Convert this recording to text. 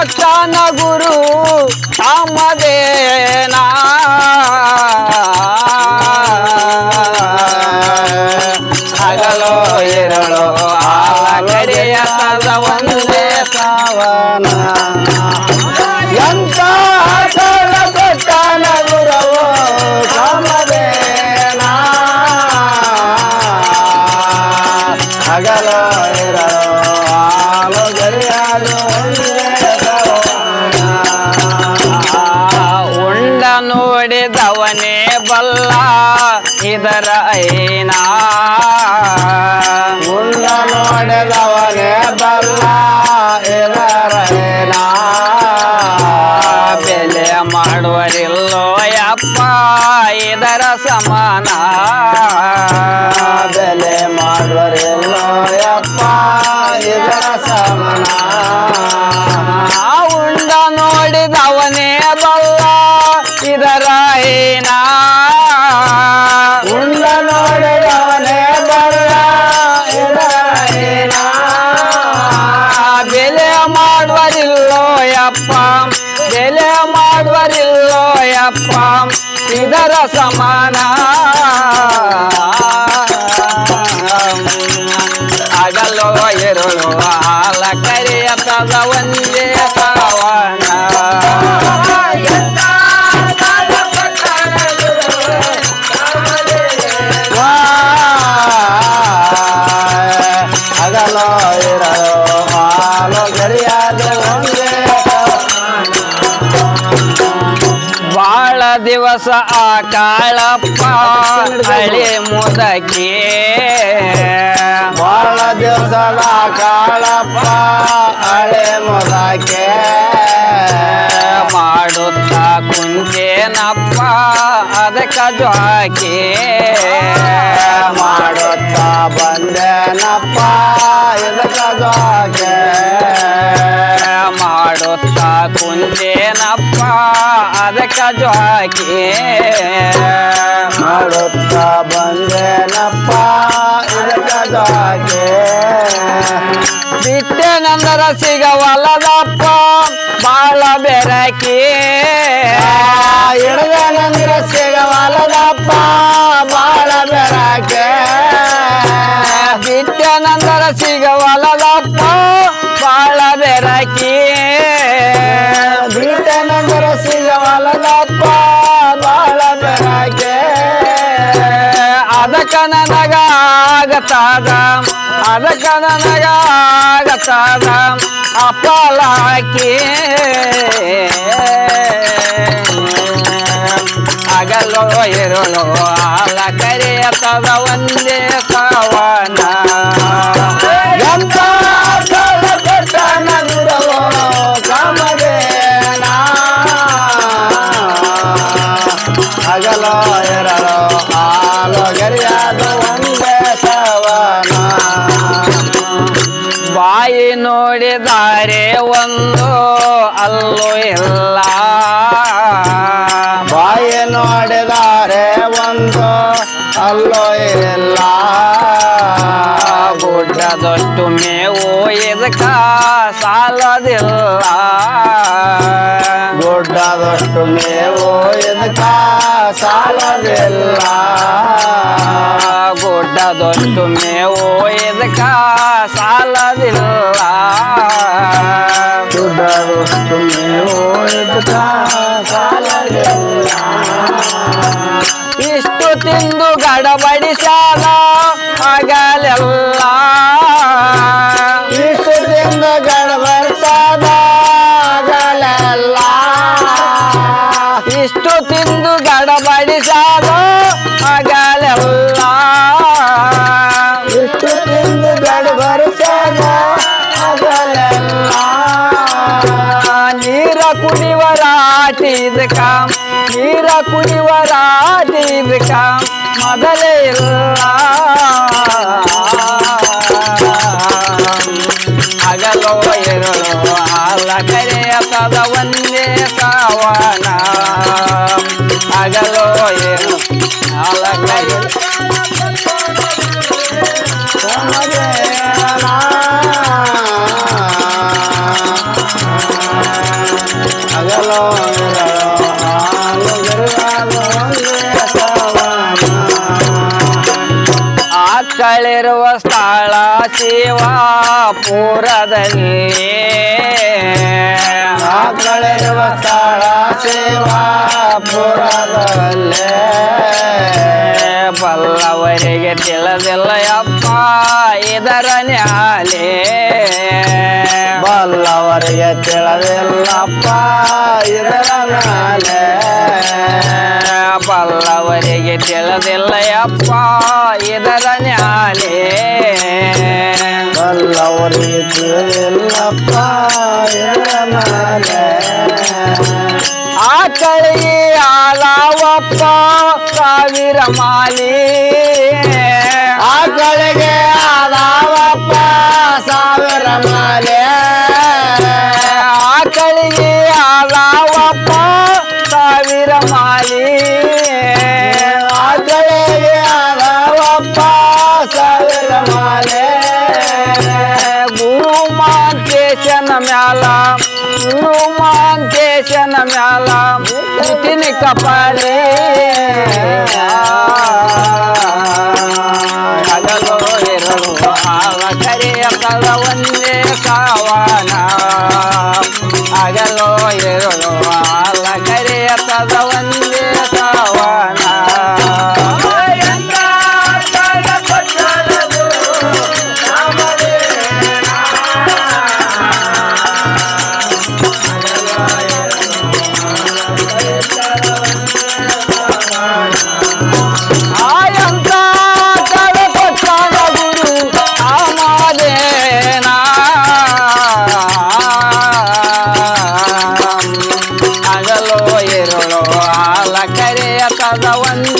ಕೊಟ್ಟಾನ ಗುರು ಕಾಮದೇನಾ ಹಗಲು ಇರಳು ಆಲಗಡಿಯ ತದ ಒಂದೇ ಸಾವನ ಎಂತ ಮಾಡುವರಿಲ್ಲೋ ಯಪ್ಪ ಇದರ ಸಮಾನ ಬೆಲೆ ಮಾಡುವರಿಲ್ಲೋ ಯಪ್ಪ ಇದರ ಸಮಾನ ಉಂಡ ನೋಡಿದವನೇ ಬಲ್ಲ ಇದರ ಏನ ಇದರ ಸಮಾನ ದಿವಸ ಆ ಕಾಳಪ್ಪ ಹಳಿ ಮುದಕಿ. ಬಾಳ ದಿವಸದ ಕಾಳಪ್ಪ ಹಳೆ ಮುದಕೆ. ಮಾಡುತ್ತಾ ಕುಂತೇನಪ್ಪ ಅದಕ್ಕ ಜ್ವಾಕಿ. ಮಾಡುತ್ತಾ ಬಂದೇನಪ್ಪ ಇದಕ್ಕ ಜ್ವಾಕೆ. ಮಾಡುತ್ತಾ ಅದಕ್ಕೆ ಜ್ವಾಕಿ ಅದಕ್ಕ ನನಗಾಗತಾದ ಅದಕ್ಕ ನನಗಾಗತಾದ ಅಪಲಾಕಿ ಆಗಲೋ ಇರುಳು ಆಲ ಕರೆಯತದ ಒಂದೇ ಸವನ ನೋಡಿದರೆ ಒಂದು ಅಲ್ಲೂ ಇಲ್ಲ. ಬಾಯಿ ನೋಡಿದರೆ ಒಂದು ಅಲ್ಲೋ ಇಲ್ಲ. ಗುಡ್ಡದಷ್ಟು ಮೇವು ಇದಕ್ಕ ಸಾಲದಿಲ್ಲ. ಗುಡ್ಡದಷ್ಟು ಮೇವು ಇದಕ್ಕ ಸಾಲದಿಲ್ಲ. ಮೇವು ಇದಕ್ಕ ಸಾಲದಿಲ್ಲ. ಗುಡ್ಡದಷ್ಟು ಸುಮ್ಮನೆ ಇದಕ್ಕ ಸಾಲದಿಲ್ಲ. ಇಷ್ಟು ತಿಂದು ಗಡಬಡಿಸಾದ ಆಗಲೆಲ್ಲ ಕುಡಿವರಾಟಿ ಇದಕ್ಕ ನೀರ ಕುಡಿವರಾಟಿ ಇದಕ್ಕ ಮೊದಲೇ ಇಲ್ಲ ಹಗಲು ಒಂದೇ ಸಾವನ ಹಗಲೋ ಏನು ಕರೆ ಶಿವಾಪುರದಲ್ಲಿ ಆಕಳಿರುವ ಸ್ಥಳ ಶಿವಾಪುರದಲ್ಲೇ. ಬಲ್ಲವರಿಗೆ ತಿಳದಿಲ್ಲ ಅಪ್ಪ ಇದರ ನ್ಯಾಲೆ. ಬಲ್ಲವರಿಗೆ ತಿಳಿದಿಲ್ಲಪ್ಪ, ಇದರ ನಾಲೆ ಬಲ್ಲವರಿಗೆ ತಿಳದಿಲ್ಲ ಅಪ್ಪ ಇದರ ನ್ಯಾಲೆ. ಬಲ್ಲವರಿಗೆ ತಿಳಿದಿಲ್ಲಪ್ಪ ಇದರ ಮೇಲೆ ಆಕಳಿಗೆ ಆಲಾವಪ್ಪ ಸಾವಿರ ಮಾಲಿ ಆಕಳಿಗೆ ಆದಾವಪ್ಪ ಸಾವಿರ ಮಾಲೆ ಮ್ಯಾಲ ಮುತ್ತಿನ ಕಪಾಲೆ ಹಗಲು ಇರಲು ಆವ ಕರೆಯ ಪದ ಒಂದೇ ಕಾವನ ಹಗಲು ಇರಲು ¡Lo quiero, lo hago! ¡La carrera está dando!